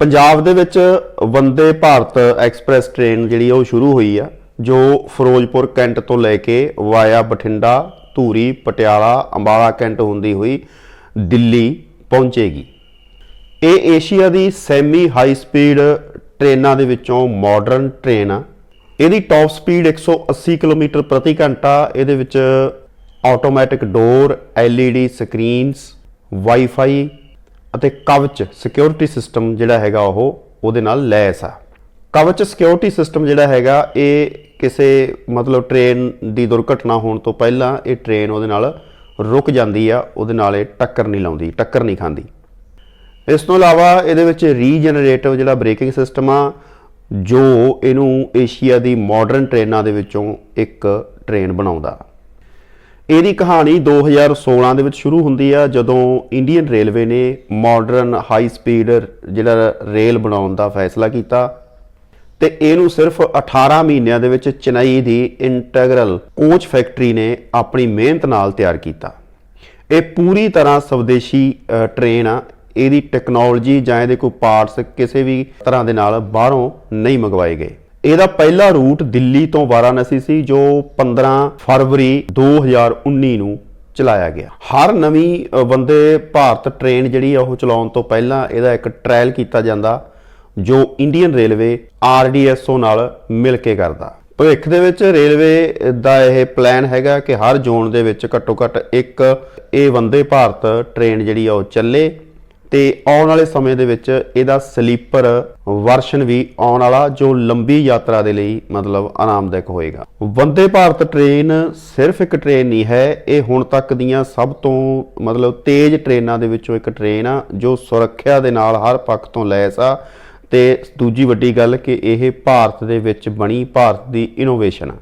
ਪੰਜਾਬ ਦੇ ਵਿੱਚ Vande Bharat express train ਜਿਹੜੀ ਆ ਉਹ ਸ਼ੁਰੂ ਹੋਈ ਆ, ਜੋ ਫਿਰੋਜ਼ਪੁਰ ਕੈਂਟ ਤੋਂ ਲੈ ਕੇ ਵਾਇਆ ਬਠਿੰਡਾ, ਧੂਰੀ, ਪਟਿਆਲਾ, ਅੰਬਾਲਾ ਕੈਂਟ ਹੁੰਦੀ ਹੋਈ ਦਿੱਲੀ ਪਹੁੰਚੇਗੀ। ਇਹ ਏਸ਼ੀਆ ਦੀ ਸੈਮੀ ਹਾਈ ਸਪੀਡ ਟ੍ਰੇਨਾਂ ਦੇ ਵਿੱਚੋਂ ਮਾਡਰਨ ਟ੍ਰੇਨ ਆ। ਇਹਦੀ ਟਾਪ ਸਪੀਡ 180 ਕਿਲੋਮੀਟਰ ਪ੍ਰਤੀ ਘੰਟਾ, ਇਹਦੇ ਵਿੱਚ automatic door LED screens wifi ਅਤੇ ਕਵਚ ਸਿਕਿਉਰਿਟੀ ਸਿਸਟਮ ਜਿਹੜਾ ਹੈਗਾ ਉਹ ਉਹਦੇ ਨਾਲ ਲੈਸ ਆ। ਕਵਚ ਸਿਕਿਉਰਿਟੀ ਸਿਸਟਮ ਜਿਹੜਾ ਹੈਗਾ, ਇਹ ਕਿਸੇ ਮਤਲਬ ਟ੍ਰੇਨ ਦੀ ਦੁਰਘਟਨਾ ਹੋਣ ਤੋਂ ਪਹਿਲਾਂ ਇਹ ਟ੍ਰੇਨ ਉਹਦੇ ਨਾਲ ਰੁਕ ਜਾਂਦੀ ਆ, ਉਹਦੇ ਨਾਲ ਇਹ ਟੱਕਰ ਨਹੀਂ ਲਾਉਂਦੀ, ਟੱਕਰ ਨਹੀਂ ਖਾਂਦੀ। ਇਸ ਤੋਂ ਇਲਾਵਾ ਇਹਦੇ ਵਿੱਚ ਰੀਜਨਰੇਟਿਵ ਜਿਹੜਾ ਬ੍ਰੇਕਿੰਗ ਸਿਸਟਮ ਆ, ਜੋ ਇਹਨੂੰ ਏਸ਼ੀਆ ਦੀ ਮਾਡਰਨ ਟ੍ਰੇਨਾਂ ਦੇ ਵਿੱਚੋਂ ਇੱਕ ਟ੍ਰੇਨ ਬਣਾਉਂਦਾ। ਇਹਦੀ ਕਹਾਣੀ 2016 ਦੇ ਵਿੱਚ ਸ਼ੁਰੂ ਹੁੰਦੀ ਆ ਜਦੋਂ ਇੰਡੀਅਨ ਰੇਲਵੇ ਨੇ ਮਾਡਰਨ ਹਾਈ ਸਪੀਡ ਜਿਹੜਾ ਰੇਲ ਬਣਾਉਣ ਦਾ ਫੈਸਲਾ ਕੀਤਾ ਤੇ ਇਹਨੂੰ ਸਿਰਫ 18 ਮਹੀਨਿਆਂ ਦੇ ਵਿੱਚ ਚੇਨਈ ਦੀ ਇੰਟੀਗਰਲ ਕੋਚ ਫੈਕਟਰੀ ਨੇ ਆਪਣੀ ਮਿਹਨਤ ਨਾਲ ਤਿਆਰ ਕੀਤਾ। ਇਹ ਪੂਰੀ ਤਰ੍ਹਾਂ ਸਵਦੇਸ਼ੀ ਅ, ਟ੍ਰੇਨ ਆ। ਇਹਦੀ ਟੈਕਨੋਲੋਜੀ ਜਾਂ ਇਹਦੇ ਕੋਈ ਪਾਰਟਸ ਕਿਸੇ ਵੀ ਤਰ੍ਹਾਂ ਦੇ ਨਾਲ ਬਾਹਰੋਂ ਨਹੀਂ ਮੰਗਵਾਏ ਗਏ। ਇਹਦਾ ਪਹਿਲਾ ਰੂਟ ਦਿੱਲੀ ਤੋਂ ਵਾਰਾਣਸੀ ਸੀ ਜੋ 15 ਫਰਵਰੀ 2019 ਨੂੰ ਚਲਾਇਆ ਗਿਆ। ਹਰ ਨਵੀਂ ਅ, ਵੰਦੇ ਭਾਰਤ ਟ੍ਰੇਨ ਜਿਹੜੀ ਆ ਉਹ ਚਲਾਉਣ ਤੋਂ ਪਹਿਲਾਂ ਇਹਦਾ ਇੱਕ ਟ੍ਰਾਇਲ ਕੀਤਾ ਜਾਂਦਾ ਜੋ ਇੰਡੀਅਨ ਰੇਲਵੇ ਆਰਡੀਐਸਓ ਨਾਲ ਮਿਲ ਕੇ ਕਰਦਾ। ਭਵਿੱਖ ਦੇ ਵਿੱਚ ਰੇਲਵੇ ਦਾ ਇਹ ਪਲਾਨ ਹੈਗਾ ਕਿ ਹਰ ਜ਼ੋਨ ਦੇ ਵਿੱਚ ਘੱਟੋ ਘੱਟ ਇੱਕ ਇਹ ਵੰਦੇ ਭਾਰਤ ਟ੍ਰੇਨ ਜਿਹੜੀ ਆ ਉਹ ਚੱਲੇ। ਤੇ ਆਉਣ ਵਾਲੇ ਸਮੇਂ ਦੇ ਵਿੱਚ ਇਹਦਾ ਸਲੀਪਰ ਵਰਸ਼ਨ ਵੀ ਆਉਣ ਵਾਲਾ, ਜੋ ਲੰਬੀ ਯਾਤਰਾ ਦੇ ਲਈ ਮਤਲਬ ਆਰਾਮਦਾਇਕ ਹੋਏਗਾ। ਵੰਦੇ ਭਾਰਤ ਟ੍ਰੇਨ ਸਿਰਫ ਇੱਕ ਟ੍ਰੇਨ ਨਹੀਂ ਹੈ, ਇਹ ਹੁਣ ਤੱਕ ਦੀਆਂ ਸਭ ਤੋਂ ਮਤਲਬ ਤੇਜ਼ ਟ੍ਰੇਨਾਂ ਦੇ ਵਿੱਚੋਂ ਇੱਕ ਟ੍ਰੇਨ ਆ, ਜੋ ਸੁਰੱਖਿਆ ਦੇ ਨਾਲ ਹਰ ਪੱਖ ਤੋਂ ਲੈਸ ਆ। ਤੇ ਦੂਜੀ ਵੱਡੀ ਗੱਲ ਕਿ ਇਹ ਭਾਰਤ ਦੇ ਵਿੱਚ ਬਣੀ, ਭਾਰਤ ਦੀ ਇਨੋਵੇਸ਼ਨ ਆ।